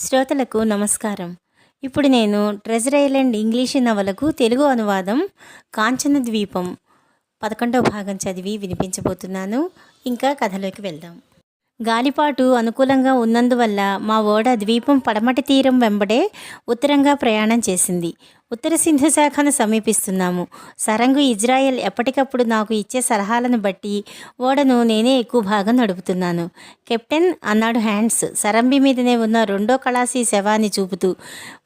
శ్రోతలకు నమస్కారం. ఇప్పుడు నేను ట్రెజర్ ఐలాండ్ ఇంగ్లీష్ నవలకు తెలుగు అనువాదం కాంచన ద్వీపం పదకొండవ భాగం చదివి వినిపించబోతున్నాను. ఇంకా కథలోకి వెళ్దాం. గాలిపాటు అనుకూలంగా ఉన్నందువల్ల మా ఓడ ద్వీపం పడమటి తీరం వెంబడే ఉత్తరంగా ప్రయాణం చేసింది. ఉత్తర సింధు శాఖను సమీపిస్తున్నాము. సరంగు ఇజ్రాయెల్ ఎప్పటికప్పుడు నాకు ఇచ్చే సలహాలను బట్టి ఓడను నేనే ఎక్కువ భాగం నడుపుతున్నాను. కెప్టెన్ అన్నాడు హ్యాండ్స్. సరంబి మీదనే ఉన్న రెండో కళాసి శవాన్ని చూపుతూ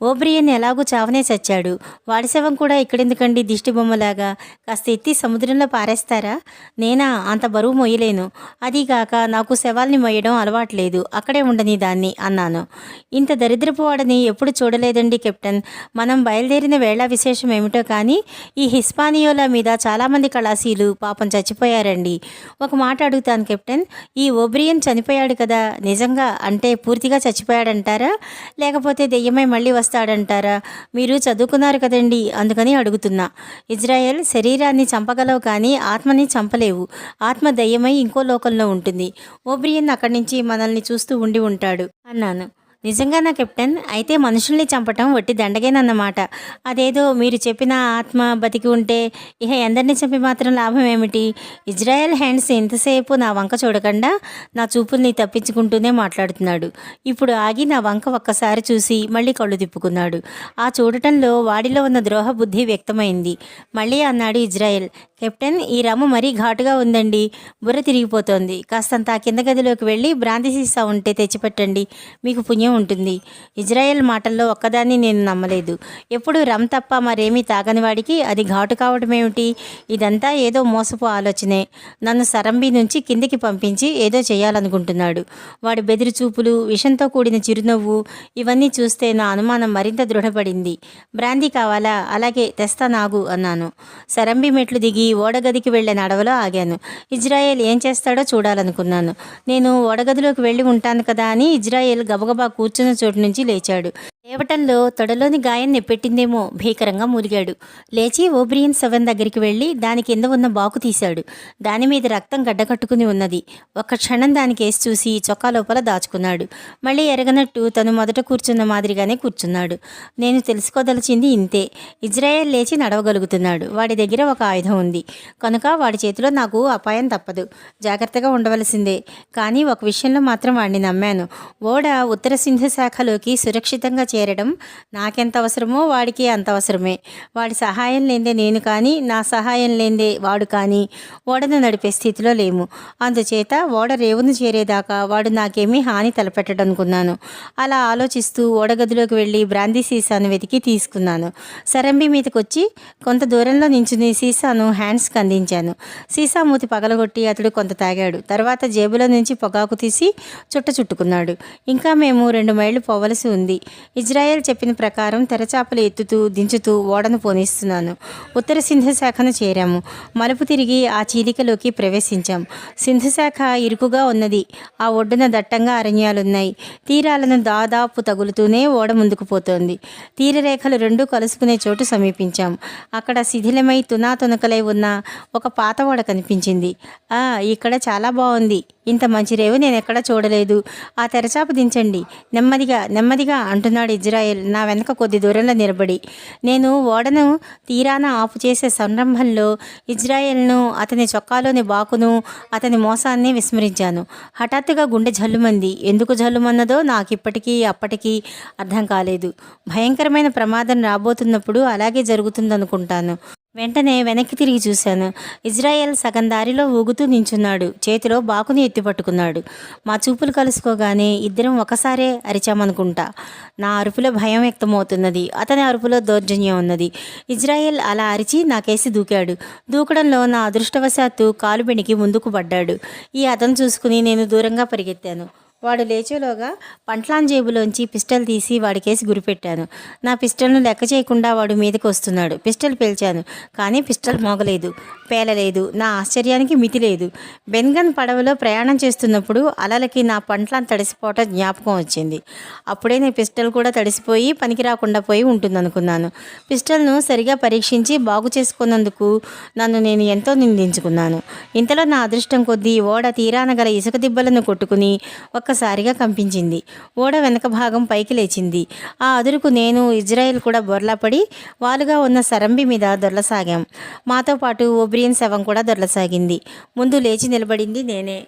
ఓబ్రియన్ ఎలాగూ చావనే చచ్చాడు. వాడి శవం కూడా ఇక్కడెందుకండి దిష్టి బొమ్మలాగా కాస్త ఎత్తి సముద్రంలో పారేస్తారా? నేనా? అంత బరువు మొయ్యలేను. అదీగాక నాకు శవాల్ని మొయ్యడం అలవాట్లేదు. అక్కడే ఉండని దాన్ని అన్నాను. ఇంత దరిద్రపు వాడని ఎప్పుడు చూడలేదండి కెప్టెన్. మనం బయలుదేరిన వేళ విశేషం ఏమిటో కానీ ఈ హిస్పానియోల మీద చాలామంది కళాశీలు పాపం చచ్చిపోయారండి. ఒక మాట అడుగుతాను కెప్టెన్. ఈ ఓబ్రియన్ చనిపోయాడు కదా నిజంగా అంటే పూర్తిగా చచ్చిపోయాడంటారా? లేకపోతే దెయ్యమై మళ్ళీ వస్తాడంటారా? మీరు చదువుకున్నారు కదండి అందుకని అడుగుతున్నా. ఇజ్రాయెల్ శరీరాన్ని చంపగలవు కానీ ఆత్మని చంపలేవు. ఆత్మ దయ్యమై ఇంకో లోకంలో ఉంటుంది. ఓబ్రియన్ అక్కడి నుంచి మనల్ని చూస్తూ ఉండి ఉంటాడు అన్నాను. నిజంగా నా కెప్టెన్ అయితే మనుషుల్ని చంపటం వట్టి దండగేనన్నమాట. అదేదో మీరు చెప్పిన ఆత్మ బతికి ఉంటే ఇహ ఎందరిని చంపి మాత్రం లాభం ఏమిటి? ఇజ్రాయెల్ హ్యాండ్స్ ఎంతసేపు నా వంక చూడకుండా నా చూపుల్ని తప్పించుకుంటూనే మాట్లాడుతున్నాడు. ఇప్పుడు ఆగి నా వంక ఒక్కసారి చూసి మళ్ళీ కళ్ళు తిప్పుకున్నాడు. ఆ చూడటంలో వాడిలో ఉన్న ద్రోహ బుద్ధి వ్యక్తమైంది. మళ్ళీ అన్నాడు ఇజ్రాయెల్ కెప్టెన్ ఈ రమ్ము మరీ ఘాటుగా ఉందండి. బుర్ర తిరిగిపోతోంది. కాస్తంత ఆ కింద గదిలోకి వెళ్ళి బ్రాంతి సీసా ఉంటే తెచ్చిపెట్టండి. మీకు పుణ్యం ఉంటుంది. ఇజ్రాయెల్ మాటల్లో ఒక్కదాన్ని నేను నమ్మలేదు. ఎప్పుడు రమ్ తప్ప మరేమీ తాగని వాడికి అది ఘాటు కావడం ఏమిటి? ఇదంతా ఏదో మోసపు ఆలోచనే. నన్ను సరంబి నుంచి కిందికి పంపించి ఏదో చేయాలనుకుంటున్నాడు. వాడి బెదిరి చూపులు విషంతో కూడిన చిరునవ్వు ఇవన్నీ చూస్తే నా అనుమానం మరింత దృఢపడింది. బ్రాందీ కావాలా? అలాగే తెస్తా నాగు అన్నాను. సరంబి మెట్లు దిగి ఓడగదికి వెళ్ళే నడవలో ఆగాను. ఇజ్రాయెల్ ఏం చేస్తాడో చూడాలనుకున్నాను. నేను ఓడగదిలోకి వెళ్ళి ఉంటాను కదా అని ఇజ్రాయెల్ గబగబా కూర్చున్న చోటు నుంచి లేచాడు. లేవటంలో తొడలోని గాయాన్ని పెట్టిందేమో భీకరంగా మూలిగాడు లేచి ఓబ్రియన్ సెవెన్ దగ్గరికి వెళ్ళి దాని కింద ఉన్న బాకు తీశాడు. దాని మీద రక్తం గడ్డకట్టుకుని ఉన్నది. ఒక్క క్షణం దానికేసి చూసి చొక్కా లోపల దాచుకున్నాడు. మళ్ళీ ఎరగనట్టు తను మొదట కూర్చున్న మాదిరిగానే కూర్చున్నాడు. నేను తెలుసుకోదలిచింది ఇంతే. ఇజ్రాయెల్ లేచి నడవగలుగుతున్నాడు. వాడి దగ్గర ఒక ఆయుధం ఉంది. కనుక వాడి చేతిలో నాకు అపాయం తప్పదు. జాగ్రత్తగా ఉండవలసిందే. కానీ ఒక విషయంలో మాత్రం వాడిని నమ్మాను. ఓడ ఉత్తర సింధు శాఖలోకి సురక్షితంగా చేరడం నాకెంత అవసరమో వాడికి అంత అవసరమే. వాడి సహాయం లేదే నేను కానీ నా సహాయం లేదే వాడు కానీ ఓడను నడిపే స్థితిలో లేము. అందుచేత ఓడ రేవును చేరేదాకా వాడు నాకేమీ హాని తలపెట్టడనుకున్నాను. అలా ఆలోచిస్తూ ఓడగదిలోకి వెళ్ళి బ్రాందీ సీసాను వెతికి తీసుకున్నాను. సరంబి మీదకొచ్చి కొంత దూరంలో నించుని సీసాను హ్యాండ్స్కి అందించాను సీసా మూతి పగలగొట్టి అతడు కొంత తాగాడు. తర్వాత జేబులో నుంచి పొగాకు తీసి చుట్ట చుట్టుకున్నాడు. ఇంకా మేము రెండు మైళ్ళు పోవలసి ఉంది. ఇజ్రాయెల్ చెప్పిన ప్రకారం తెరచాపలు ఎత్తుతూ దించుతూ ఓడను పోనిస్తున్నాను. ఉత్తర సింధు శాఖను చేరాము. మలుపు తిరిగి ఆ చీలికలోకి ప్రవేశించాం. సింధు శాఖ ఇరుకుగా ఉన్నది. ఆ ఒడ్డున దట్టంగా అరణ్యాలున్నాయి. తీరాలను దాదాపు తగులుతూనే ఓడ ముందుకు పోతోంది. తీరరేఖలు రెండు కలుసుకునే చోటు సమీపించాం. అక్కడ శిథిలమై తునాతునకలై ఉన్న ఒక పాత ఓడ కనిపించింది. ఆ ఇక్కడ చాలా బాగుంది ఇంత మంచి రేవు నేను ఎక్కడ చూడలేదు. ఆ తెరచాప దించండి. నెమ్మదిగా నెమ్మదిగా అంటున్నాడు ఇజ్రాయెల్ నా వెనక కొద్ది దూరంలో నిలబడి. నేను ఓడను తీరాన ఆపు చేసే సంరంభంలో ఇజ్రాయెల్ను అతని చొక్కాలోని బాకును అతని మోసాన్ని విస్మరించాను. హఠాత్తుగా గుండె జల్లుమంది. ఎందుకు జల్లుమన్నదో నాకు ఇప్పటికీ అప్పటికీ అర్థం కాలేదు. భయంకరమైన ప్రమాదం రాబోతున్నప్పుడు అలాగే జరుగుతుందనుకుంటాను. వెంటనే వెనక్కి తిరిగి చూశాను. ఇజ్రాయెల్ సగం దారిలో ఊగుతూ నించున్నాడు. చేతిలో బాకుని ఎత్తిపట్టుకున్నాడు మా చూపులు కలుసుకోగానే ఇద్దరం ఒకసారే అరిచామనుకుంటా. నా అరుపులో భయం వ్యక్తమవుతున్నది. అతని అరుపులో దౌర్జన్యం ఉన్నది. ఇజ్రాయెల్ అలా అరిచి నాకేసి దూకాడు. దూకడంలో నా అదృష్టవశాత్తు కాలు బెణికి ముందుకు పడ్డాడు. ఈ అతను చూసుకుని నేను దూరంగా పరిగెత్తాను. వాడు లేచేలోగా పంట్లాన్ జేబులోంచి పిస్టల్ తీసి వాడికేసి గురిపెట్టాను. నా పిస్టల్ను లెక్క చేయకుండా వాడు మీదకి వస్తున్నాడు. పిస్టల్ పేల్చాను కానీ పిస్టల్ మోగలేదు పేలలేదు నా ఆశ్చర్యానికి మితి లేదు. బెన్గన్ పడవలో ప్రయాణం చేస్తున్నప్పుడు అలలకి నా పంట్లాన్ తడిసిపోవటం జ్ఞాపకం వచ్చింది. అప్పుడే నేను పిస్టల్ కూడా తడిసిపోయి పనికి రాకుండా పోయి ఉంటుందనుకున్నాను. పిస్టల్ను సరిగా పరీక్షించి బాగు చేసుకున్నందుకు నన్ను నేను ఎంతో నిందించుకున్నాను. ఇంతలో నా అదృష్టం కొద్దీ ఓడ తీరాన గల ఇసుక దిబ్బలను కొట్టుకుని ఒక ఒక్కసారిగా కంపించింది. ఓడ వెనక భాగం పైకి లేచింది. ఆ అదురుకు నేను ఇజ్రాయెల్ కూడా బొర్లాపడి వాలుగా ఉన్న సరంబి మీద దొర్లసాగాం. మాతో పాటు ఒబ్రియన్ శవం కూడా దొర్లసాగింది. ముందు లేచి నిలబడింది నేనే.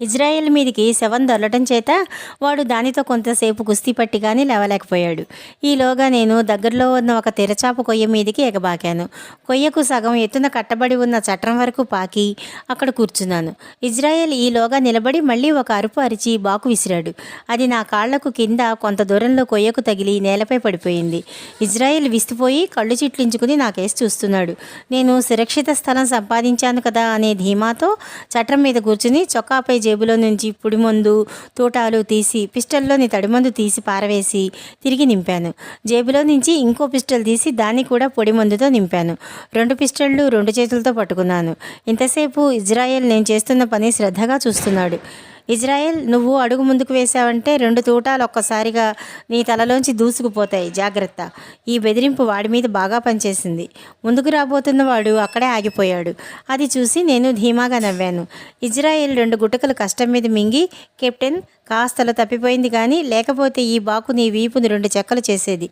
ఇజ్రాయెల్ మీదికి శవం దొల్లటం చేత వాడు దానితో కొంతసేపు కుస్తీ పట్టి కానీ లేవలేకపోయాడు. ఈలోగా నేను దగ్గరలో ఉన్న ఒక తెరచాప కొయ్య మీదికి ఎగబాకాను. కొయ్యకు సగం ఎత్తున కట్టబడి ఉన్న చట్రం వరకు పాకి అక్కడ కూర్చున్నాను. ఇజ్రాయెల్ ఈలోగా నిలబడి మళ్ళీ ఒక అరుపు అరిచి బాకు విసిరాడు. అది నా కాళ్ళకు కింద కొంత దూరంలో కొయ్యకు తగిలి నేలపై పడిపోయింది. ఇజ్రాయెల్ విస్తుపోయి కళ్ళు చిట్లించుకుని నాకేసి చూస్తున్నాడు. నేను సురక్షిత స్థలం సంపాదించాను కదా అనే ధీమాతో చట్రం మీద కూర్చుని చొక్కాపై జేబులో నుంచి పుడిమందు తూటాలు తీసి పిస్టల్లోని తడిమందు తీసి పారవేసి తిరిగి నింపాను. జేబులో నుంచి ఇంకో పిస్టల్ తీసి దాన్ని కూడా పొడి మందుతో నింపాను. రెండు పిస్టళ్ళు రెండు చేతులతో పట్టుకున్నాను. ఇంతసేపు ఇజ్రాయెల్ నేను చేస్తున్న పని శ్రద్ధగా చూస్తున్నాడు. ఇజ్రాయెల్ నువ్వు అడుగు ముందుకు వేశావంటే రెండు తూటాలు ఒక్కసారిగా నీ తలలోంచి దూసుకుపోతాయి. జాగ్రత్త. ఈ బెదిరింపు వాడి మీద బాగా పనిచేసింది. ముందుకు రాబోతున్న వాడు అక్కడే ఆగిపోయాడు. అది చూసి నేను ధీమాగా నవ్వాను. ఇజ్రాయెల్ రెండు గుటకలు కష్టం మీద మింగి కెప్టెన్ కాస్తలో తప్పిపోయింది కానీ లేకపోతే ఈ బాకు నీ వీపుని రెండు చెక్కలు చేసేది.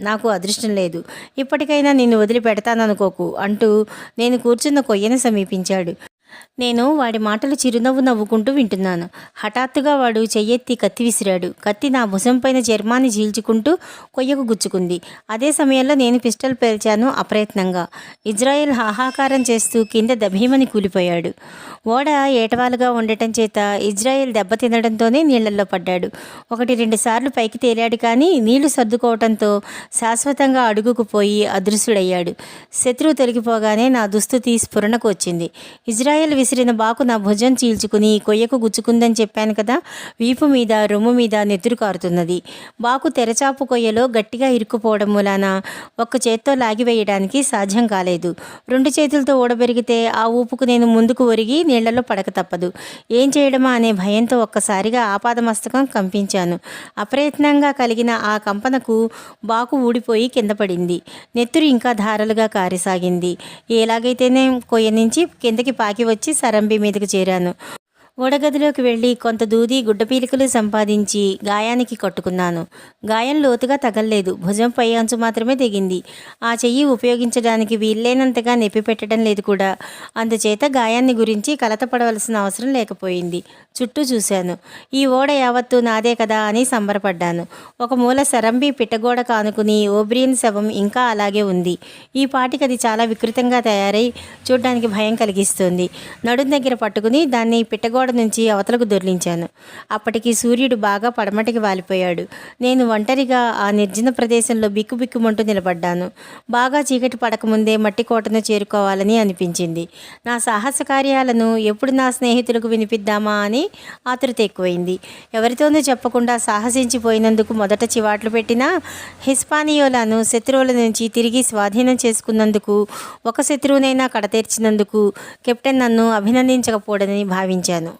నాకు అదృష్టం లేదు. ఇప్పటికైనా నిన్ను వదిలిపెడతాననుకోకు అంటూ నేను కూర్చున్న కొయ్యను సమీపించాడు. నేను వాడి మాటలు చిరునవ్వు నవ్వుకుంటూ వింటున్నాను. హఠాత్తుగా వాడు చెయ్యెత్తి కత్తి విసిరాడు. కత్తి నా భుజంపైన చర్మాన్ని చీల్చుకుంటూ కొయ్యకు గుచ్చుకుంది. అదే సమయంలో నేను పిస్టల్ పేల్చాను అప్రయత్నంగా. ఇజ్రాయెల్ హాహాకారం చేస్తూ కింద దభీమని కూలిపోయాడు. ఓడ ఏటవాలుగా ఉండటం చేత ఇజ్రాయెల్ దెబ్బ తినడంతోనే నీళ్ళలో పడ్డాడు. ఒకటి రెండు సార్లు పైకి తేలాడు కానీ నీళ్ళు సర్దుకోవడంతో శాశ్వతంగా అడుగుకు పోయి అదృశ్యుడయ్యాడు. శత్రువు తొలగిపోగానే నా దుస్థితి స్ఫురణకు వచ్చింది. ఇజ్రాయెల్ విసిరిన బాకు నా భుజం చీల్చుకుని కొయ్యకు గుచ్చుకుందని చెప్పాను కదా వీపు మీద రొమ్ము మీద నెత్తురు కారుతున్నది. బాకు తెరచాపు కొయ్యలో గట్టిగా ఇరుక్కుపోవడం మూలాన ఒక్క చేత్తో లాగివేయడానికి సాధ్యం కాలేదు. రెండు చేతులతో ఓడబెరిగితే ఆ ఊపుకు నేను ముందుకు ఒరిగి నీళ్ళలో పడక తప్పదు. ఏం చేయడమా అనే భయంతో ఒక్కసారిగా ఆపాదమస్తకం కంపించాను. అప్రయత్నంగా కలిగిన ఆ కంపనకు బాకు ఊడిపోయి కింద పడింది. నెత్తురు ఇంకా ధారలుగా కారిసాగింది. ఎలాగైతేనే కొయ్య నుంచి కిందకి పాకి వచ్చి సరంబి మీదకు చేరాను. ఓడగదిలోకి వెళ్ళి కొంత దూది గుడ్డపీలికలు సంపాదించి గాయానికి కట్టుకున్నాను. గాయం లోతుగా తగల్లేదు. భుజం పై అంచు మాత్రమే తెగింది. ఆ చెయ్యి ఉపయోగించడానికి వీల్లేనంతగా నొప్పి పెట్టడం లేదు కూడా. అందుచేత గాయాన్ని గురించి కలతపడవలసిన అవసరం లేకపోయింది. చుట్టూ చూశాను. ఈ ఓడ యావత్తు నాదే కదా అని సంబరపడ్డాను. ఒక మూల సరంబి పిట్టగోడ కానుకుని ఓబ్రియన్ శవం ఇంకా అలాగే ఉంది. ఈ పాటికి అది చాలా వికృతంగా తయారై చూడ్డానికి భయం కలిగిస్తుంది. నడుం దగ్గర పట్టుకుని దాన్ని పిట్టగోడ నుంచి అవతలకు దొర్లించాను. అప్పటికి సూర్యుడు బాగా పడమటికి వాలిపోయాడు. నేను ఒంటరిగా ఆ నిర్జన ప్రదేశంలో బిక్కుబిక్కుమంటూ నిలబడ్డాను. బాగా చీకటి పడకముందే మట్టి కోటను చేరుకోవాలని అనిపించింది. నా సాహస కార్యాలను ఎప్పుడు నా స్నేహితులకు వినిపిద్దామా అని ఆతృత ఎక్కువైంది. ఎవరితోనూ చెప్పకుండా సాహసించిపోయినందుకు మొదట చివాట్లు పెట్టినా హిస్పానియోలను శత్రువుల నుంచి తిరిగి స్వాధీనం చేసుకున్నందుకు ఒక శత్రువునైనా కడతీర్చినందుకు కెప్టెన్ నన్ను అభినందించకపోడని భావించాను.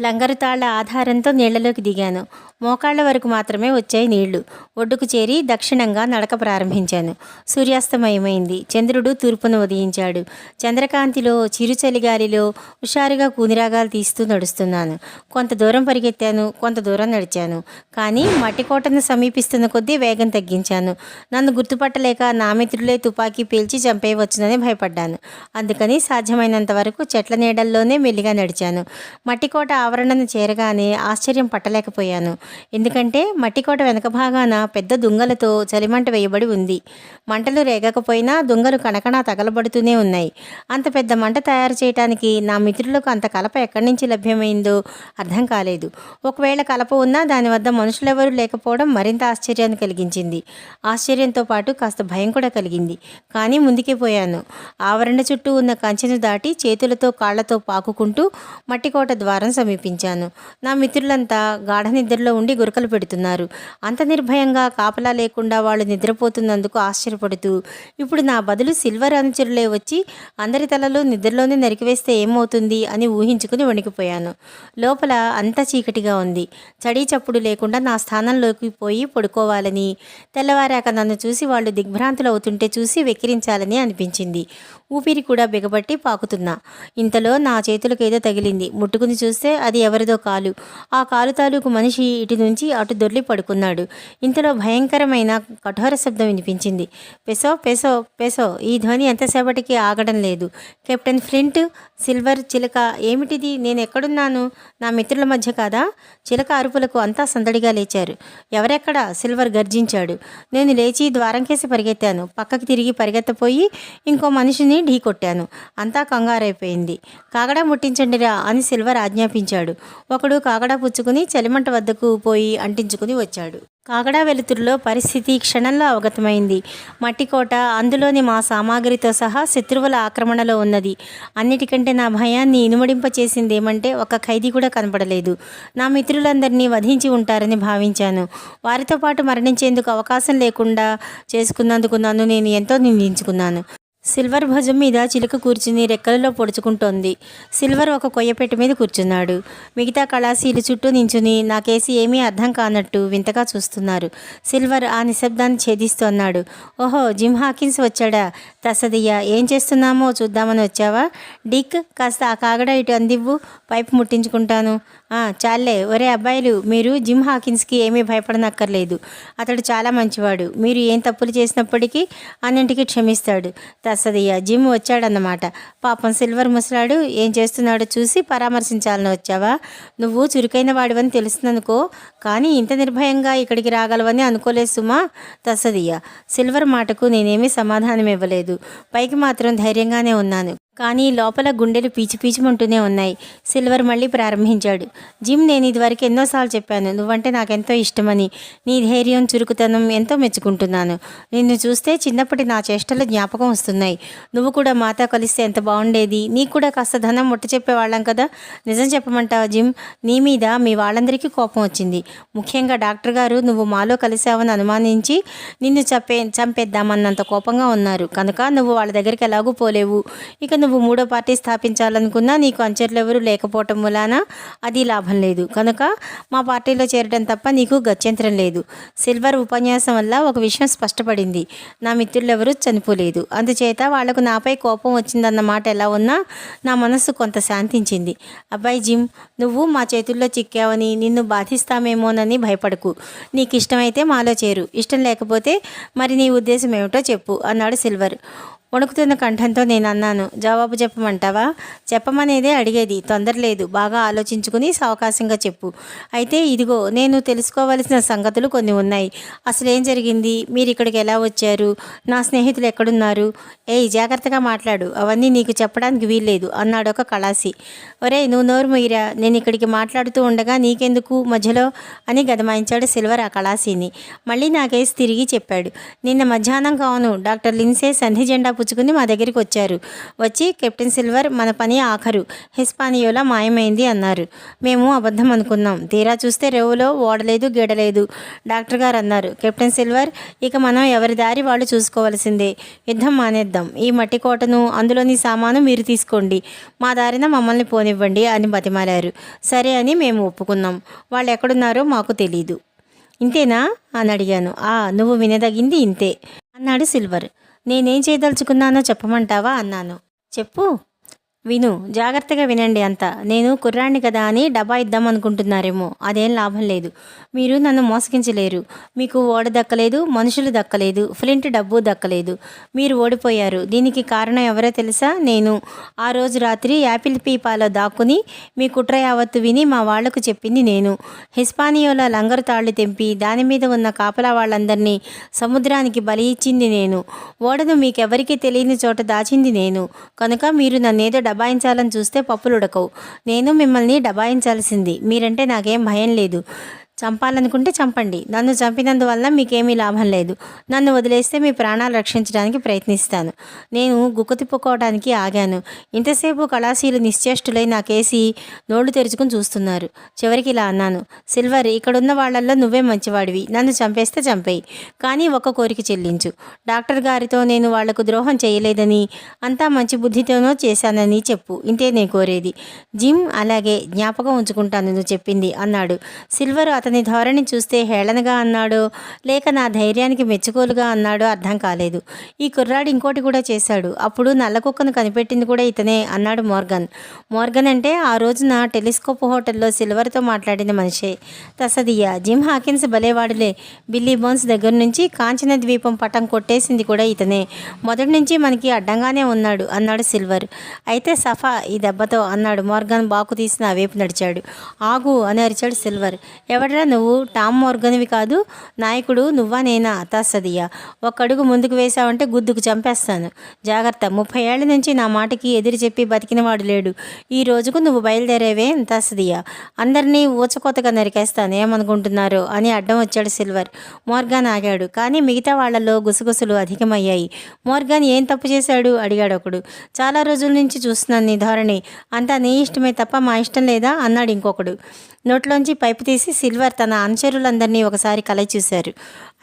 లంగరు తాళ్ళ ఆధారంతో నీళ్ళలోకి దిగాను. మోకాళ్ళ వరకు మాత్రమే వచ్చాయి నీళ్ళు. ఒడ్డుకు చేరి దక్షిణంగా నడక ప్రారంభించాను. సూర్యాస్తమయమైంది. చంద్రుడు తూర్పున ఉదయించాడు. చంద్రకాంతిలో చిరుచలిగాలిలో హుషారుగా కూనిరాగాలు తీస్తూ నడుస్తున్నాను. కొంత దూరం పరిగెత్తాను కొంత దూరం నడిచాను. కానీ మట్టికోటను సమీపిస్తున్న కొద్దీ వేగం తగ్గించాను. నన్ను గుర్తుపట్టలేక నా మిత్రులే తుపాకీ పీల్చి చంపేయవచ్చునని భయపడ్డాను. అందుకని సాధ్యమైనంత వరకు చెట్ల నీడల్లోనే మెల్లిగా నడిచాను. మట్టికోట ఆవరణను చేరగానే ఆశ్చర్యం పట్టలేకపోయాను. ఎందుకంటే మట్టికోట వెనక భాగాన పెద్ద దుంగలతో చలిమంట వేయబడి ఉంది. మంటలు రేగకపోయినా దుంగలు కణకణ తగలబడుతూనే ఉన్నాయి. అంత పెద్ద మంట తయారు చేయడానికి నా మిత్రులకు అంత కలప ఎక్కడి నుంచి లభ్యమైందో అర్థం కాలేదు. ఒకవేళ కలప ఉన్నా దాని వద్ద మనుషులెవరూ లేకపోవడం మరింత ఆశ్చర్యాన్ని కలిగించింది. ఆశ్చర్యంతో పాటు కాస్త భయం కూడా కలిగింది. కానీ ముందుకే పోయాను. ఆవరణ చుట్టూ ఉన్న కంచెను దాటి చేతులతో కాళ్ళతో పాకుకుంటూ మట్టికోట ద్వారం సమీపించాను. నా మిత్రులంతా గాఢ నిద్రలో ఉండి గురకలు పెడుతున్నారు. అంత నిర్భయంగా కాపలా లేకుండా వాళ్ళు నిద్రపోతున్నందుకు ఆశ్చర్యపడుతూ ఇప్పుడు నా బదులు సిల్వర్ అనుచరులే వచ్చి అందరి తలలో నిద్రలోనే నరికివేస్తే ఏమవుతుంది? అని ఊహించుకుని వణికిపోయాను. లోపల అంత చీకటిగా ఉంది. చడీ చప్పుడు లేకుండా నా స్థానంలోకి పోయి పడుకోవాలని తెల్లవారాక నన్ను చూసి వాళ్ళు దిగ్భ్రాంతులు అవుతుంటే చూసి వెక్కిరించాలని అనిపించింది. ఊపిరి కూడా బిగబట్టి పాకుతున్నా. ఇంతలో నా చేతులకు ఏదో తగిలింది. ముట్టుకుని చూస్తే అది ఎవరిదో కాలు. ఆ కాలు తాలూకు మనిషి ఇటు నుంచి అటు దొర్లి పడుకున్నాడు. ఇంతలో భయంకరమైన కఠోర శబ్దం వినిపించింది. పెసో పెసో పెసో ఈ ధ్వని ఎంతసేపటికి ఆగడం లేదు. కెప్టెన్ ఫ్లింట్ సిల్వర్ చిలక ఏమిటిది? నేను ఎక్కడున్నాను నా మిత్రుల మధ్య కాదా? చిలక అరుపులకు అంతా సందడిగా లేచారు. ఎవరెక్కడ? సిల్వర్ గర్జించాడు. నేను లేచి ద్వారం కేసి పరిగెత్తాను. పక్కకి తిరిగి పరిగెత్తపోయి ఇంకో మనిషిని ఢీ కొట్టాను. అంతా కంగారైపోయింది. కాగడా ముట్టించండిరా అని సిల్వర్ ఆజ్ఞాపించాడు. ఒకడు కాగడా పుచ్చుకుని చలిమంట వద్దకు పోయి అంటించుకుని వచ్చాడు. కాగడా వెలుతురులో పరిస్థితి క్షణంలో అవగతమైంది. మట్టికోట అందులోని మా సామాగ్రితో సహా శత్రువుల ఆక్రమణలో ఉన్నది. అన్నిటికంటే నా భయాన్ని ఇనుమడింపచేసింది ఏమంటే ఒక ఖైదీ కూడా కనపడలేదు. నా మిత్రులందరినీ వధించి ఉంటారని భావించాను. వారితో పాటు మరణించేందుకు అవకాశం లేకుండా చేసుకున్నందుకు నన్ను నేను ఎంతో నిందించుకున్నాను. సిల్వర్ భుజం మీద చిలుక కూర్చుని రెక్కలలో పొడుచుకుంటోంది. సిల్వర్ ఒక కొయ్యపెట్టు మీద కూర్చున్నాడు. మిగతా కళాశీలు చుట్టూ నించుని నాకేసి ఏమీ అర్థం కానట్టు వింతగా చూస్తున్నారు. సిల్వర్ ఆ నిశ్శబ్దాన్ని ఛేదిస్తూ అన్నాడు ఓహో జిమ్ హాకిన్స్ వచ్చాడా? తసదియ్య ఏం చేస్తున్నామో చూద్దామని వచ్చావా? డిక్ కాస్త ఆ కాగడ ఇటు అందివ్వు పైపు ముట్టించుకుంటాను. చాలే. ఒరే అబ్బాయిలు మీరు జిమ్ హాకిన్స్కి ఏమీ భయపడనక్కర్లేదు. అతడు చాలా మంచివాడు. మీరు ఏం తప్పులు చేసినప్పటికీ అన్నింటికి క్షమిస్తాడు. తస్సదయ్య జిమ్ వచ్చాడన్నమాట. పాపం సిల్వర్ ముసలాడు ఏం చేస్తున్నాడో చూసి పరామర్శించాలని వచ్చావా? నువ్వు చురుకైన వాడివని తెలుస్తుందనుకో కానీ ఇంత నిర్భయంగా ఇక్కడికి రాగలవని అనుకోలేదు సుమా. తస్సదయ్య సిల్వర్ మాటకు నేనేమీ సమాధానం ఇవ్వలేదు పైకి మాత్రం ధైర్యంగానే ఉన్నాను. కానీ లోపల గుండెలు పీచు పీచుమంటూనే ఉన్నాయి. సిల్వర్ మళ్ళీ ప్రారంభించాడు. జిమ్ నేను ఇదివరకు ఎన్నోసార్లు చెప్పాను నువ్వంటే నాకెంతో ఇష్టమని. నీ ధైర్యం చురుకుతనం ఎంతో మెచ్చుకుంటున్నాను. నిన్ను చూస్తే చిన్నప్పటి నా చేష్టలు జ్ఞాపకం వస్తున్నాయి. నువ్వు కూడా మాతో కలిస్తే ఎంత బాగుండేది? నీకు కూడా కాస్త ధనం ముట్ట చెప్పేవాళ్ళం కదా? నిజం చెప్పమంటావా జిమ్? నీ మీద మీ వాళ్ళందరికీ కోపం వచ్చింది. ముఖ్యంగా డాక్టర్ గారు నువ్వు మాలో కలిసావని అనుమానించి నిన్ను చంపే చంపేద్దామన్నంత కోపంగా ఉన్నారు. కనుక నువ్వు వాళ్ళ దగ్గరికి ఎలాగూ పోలేవు. ఇక నువ్వు మూడో పార్టీ స్థాపించాలనుకున్నా నీకు అంచెర్లు ఎవరు లేకపోవటం వలన అది లాభం లేదు. కనుక మా పార్టీలో చేరడం తప్ప నీకు గత్యంతరం లేదు. సిల్వర్ ఉపన్యాసం వల్ల ఒక విషయం స్పష్టపడింది. నా మిత్రులెవరూ చనిపోలేదు. అందుచేత వాళ్ళకు నాపై కోపం వచ్చిందన్న మాట ఎలా ఉన్నా నా మనస్సు కొంత శాంతించింది. అబ్బాయి జిమ్ నువ్వు మా చేతుల్లో చిక్కావని నిన్ను బాధిస్తామేమోనని భయపడకు. నీకు ఇష్టమైతే మాలో చేరు. ఇష్టం లేకపోతే మరి నీ ఉద్దేశం ఏమిటో చెప్పు అన్నాడు సిల్వర్. వణుకుతున్న కంఠంతో నేను అన్నాను జవాబు చెప్పమంటావా? చెప్పమనేదే అడిగేది. తొందర లేదు. బాగా ఆలోచించుకుని సావకాశంగా చెప్పు. అయితే ఇదిగో నేను తెలుసుకోవలసిన సంగతులు కొన్ని ఉన్నాయి. అసలు ఏం జరిగింది? మీరు ఇక్కడికి ఎలా వచ్చారు? నా స్నేహితులు ఎక్కడున్నారు? ఏయ్ జాగ్రత్తగా మాట్లాడు. అవన్నీ నీకు చెప్పడానికి వీల్లేదు అన్నాడు ఒక కళాసి ఒరే నువ్వు నోరు మొయ్యరా నేను ఇక్కడికి మాట్లాడుతూ ఉండగా నీకెందుకు మధ్యలో? అని గదమాయించాడు సిల్వర్ ఆ కళాసిని మళ్ళీ నాకేసి తిరిగి చెప్పాడు. నిన్న మధ్యాహ్నం కావును. డాక్టర్ లిన్సే సంధి జెండా పుచ్చుకుని మా దగ్గరికి వచ్చారు. వచ్చి కెప్టెన్ సిల్వర్ మన పని ఆఖరు హిస్పానియోలా మాయమైంది అన్నారు. మేము అబద్ధం అనుకున్నాం. తీరా చూస్తే రేవులో ఓడలేదు గీడలేదు డాక్టర్ గారు అన్నారు. కెప్టెన్ సిల్వర్ ఇక మనం ఎవరి దారి వాళ్ళు చూసుకోవాల్సిందే. యుద్ధం మానేద్దాం. ఈ మట్టి కోటను అందులోని సామాను మీరు తీసుకోండి. మా దారిన మమ్మల్ని పోనివ్వండి అని బతిమాలారు. సరే అని మేము ఒప్పుకున్నాం. వాళ్ళు ఎక్కడున్నారో మాకు తెలీదు. ఇంతేనా? అని అడిగాను. ఆ నువ్వు వినదగింది ఇంతే. అన్నాడు సిల్వర్. నేనేం చేయదలుచుకున్నానో చెప్పమంటావా? అన్నాను. చెప్పు. విను జాగ్రత్తగా వినండి అంతా. నేను కుర్రాడిని కదా అని డబ్బా ఇద్దాం అనుకుంటున్నారేమో అదేం లాభం లేదు. మీరు నన్ను మోసగించలేరు. మీకు ఓడ దక్కలేదు మనుషులు దక్కలేదు ఫ్లింట్ డబ్బు దక్కలేదు. మీరు ఓడిపోయారు. దీనికి కారణం ఎవరో తెలుసా? నేను. ఆ రోజు రాత్రి యాపిల్ పీపాలో దాక్కుని మీ కుట్ర యావత్తు విని మా వాళ్ళకు చెప్పింది నేను. హిస్పానియోలో లంగరు తాళ్ళు తెంపి దాని మీద ఉన్న కాపలా వాళ్ళందరినీ సముద్రానికి బలి ఇచ్చింది నేను. ఓడను మీకెవరికీ తెలియని చోట దాచింది నేను. కనుక మీరు నన్నేదో డబాయించాలని చూస్తే పప్పులు ఉడకవు నేను మిమ్మల్ని డబాయించాల్సింది మీరంటే నాకేం భయం లేదు. చంపాలనుకుంటే చంపండి. నన్ను చంపినందువల్ల మీకేమీ లాభం లేదు. నన్ను వదిలేస్తే మీ ప్రాణాలు రక్షించడానికి ప్రయత్నిస్తాను. నేను గుక్కతిప్పుకోవడానికి ఆగాను. ఇంతసేపు కళాశీలు నిశ్చేష్టులై నాకేసి నోళ్ళు తెరుచుకుని చూస్తున్నారు. చివరికి ఇలా అన్నాను సిల్వర్ ఇక్కడున్న వాళ్ళల్లో నువ్వే మంచివాడివి. నన్ను చంపేస్తే చంపేయి. కానీ ఒక్క కోరిక చెల్లించు. డాక్టర్ గారితో నేను వాళ్ళకు ద్రోహం చేయలేదని అంతా మంచి బుద్ధితోనో చేశానని చెప్పు. ఇంతే నేను కోరేది. జిమ్ అలాగే జ్ఞాపకం ఉంచుకుంటాను నువ్వు చెప్పింది అన్నాడు. సిల్వర్ అతని ధోరణి చూస్తే హేళనగా అన్నాడో. లేక నా ధైర్యానికి మెచ్చుకోలుగా అన్నాడో అర్థం కాలేదు. ఈ కుర్రాడు ఇంకోటి కూడా చేశాడు. అప్పుడు నల్ల కుక్కను కనిపెట్టింది కూడా ఇతనే అన్నాడు మోర్గన్. మోర్గన్ అంటే ఆ రోజున టెలిస్కోప్ హోటల్లో సిల్వర్తో మాట్లాడిన మనిషే. తసదియ్య జిమ్ హాకిన్స్ బలేవాడులే బిల్లీ బోన్స్ దగ్గర నుంచి కాంచన ద్వీపం పటం కొట్టేసింది కూడా ఇతనే. మొదటి నుంచి మనకి అడ్డంగానే ఉన్నాడు అన్నాడు సిల్వర్. అయితే సఫా ఈ దెబ్బతో అన్నాడు మోర్గన్ బాకు తీసిన ఆ వైపు నడిచాడు. ఆగు అని అరిచాడు సిల్వర్. ఎవడ్రా నువ్వు టామ్ మోర్గన్వి కాదు. నాయకుడు నువ్వా నేనా? అతాసదియ్య ఒక్కడుగు ముందుకు వేశావంటే గుద్దుకు చంపేస్తాను. జాగ్రత్త. ముప్పై ఏళ్ళ నుంచి నా మాటకి ఎదురు చెప్పి బతికినవాడు లేడు. ఈ రోజుకు నువ్వు బయలుదేరేవే? తాసదియ్య అందరినీ ఊచకోతగా నరికేస్తాను. ఏమనుకుంటున్నారు? అని అడ్డం వచ్చాడు సిల్వర్. మోర్గాన్ ఆగాడు. కానీ మిగతా వాళ్ళలో గుసగుసలు అధికమయ్యాయి. మోర్గాన్ ఏం తప్పు చేశాడు? అడిగాడు ఒకడు. చాలా రోజుల నుంచి చూస్తున్నాను నీ ధోరణి. అంతా నీ ఇష్టమే తప్ప మా ఇష్టం లేదా? అన్నాడు ఇంకొకడు. నోట్లోంచి పైపు తీసి సిల్వర్ తన అనుచరులందరినీ ఒకసారి కలయి చూశారు.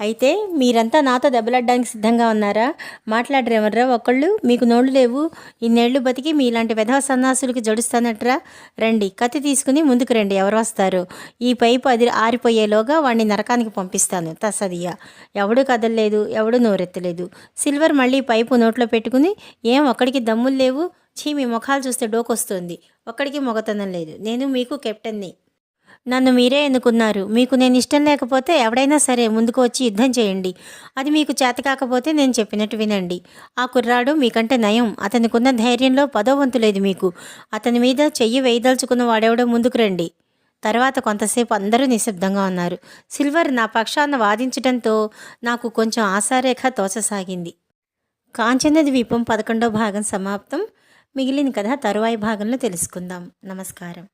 అయితే మీరంతా నాతో దెబ్బలాడడానికి సిద్ధంగా ఉన్నారా? మాట్లాడరేమర్రా ఒకళ్ళు? మీకు నోళ్ళు లేవు. ఇన్నేళ్ళు బతికి మీలాంటి విధవ సన్నాసులకి జడుస్తానట్రా? రండి కత్తి తీసుకుని ముందుకు రండి ఎవరు వస్తారు? ఈ పైపు అది ఆరిపోయేలోగా వాడిని నరకానికి పంపిస్తాను తసదియా ఎవడు కదలలేదు ఎవడు నోరెత్తలేదు. సిల్వర్ మళ్ళీ పైపు నోట్లో పెట్టుకుని ఏం ఒక్కడికి దమ్ములు లేవు? చీ మీ ముఖాలు చూస్తే డోకొస్తుంది. ఒక్కడికి మొగతనం లేదు. నేను మీకు కెప్టెన్ని. నన్ను మీరే ఎన్నుకున్నారు. మీకు నేను ఇష్టం లేకపోతే ఎవడైనా సరే ముందుకు వచ్చి యుద్ధం చేయండి. అది మీకు చేత కాకపోతే నేను చెప్పినట్టు వినండి. ఆ కుర్రాడు మీకంటే నయం. అతనికున్న ధైర్యంలో పదో వంతు లేదు మీకు. అతని మీద చెయ్యి వేయదలుచుకున్న వాడెవడో ముందుకు రండి. తర్వాత కొంతసేపు అందరూ నిశ్శబ్దంగా ఉన్నారు. సిల్వర్ నా పక్షాన వాదించడంతో నాకు కొంచెం ఆశారేఖ తోచసాగింది. కాంచన ద్వీపం పదకొండో భాగం సమాప్తం. మిగిలిన కథ తరువాయి భాగంలో తెలుసుకుందాం. నమస్కారం.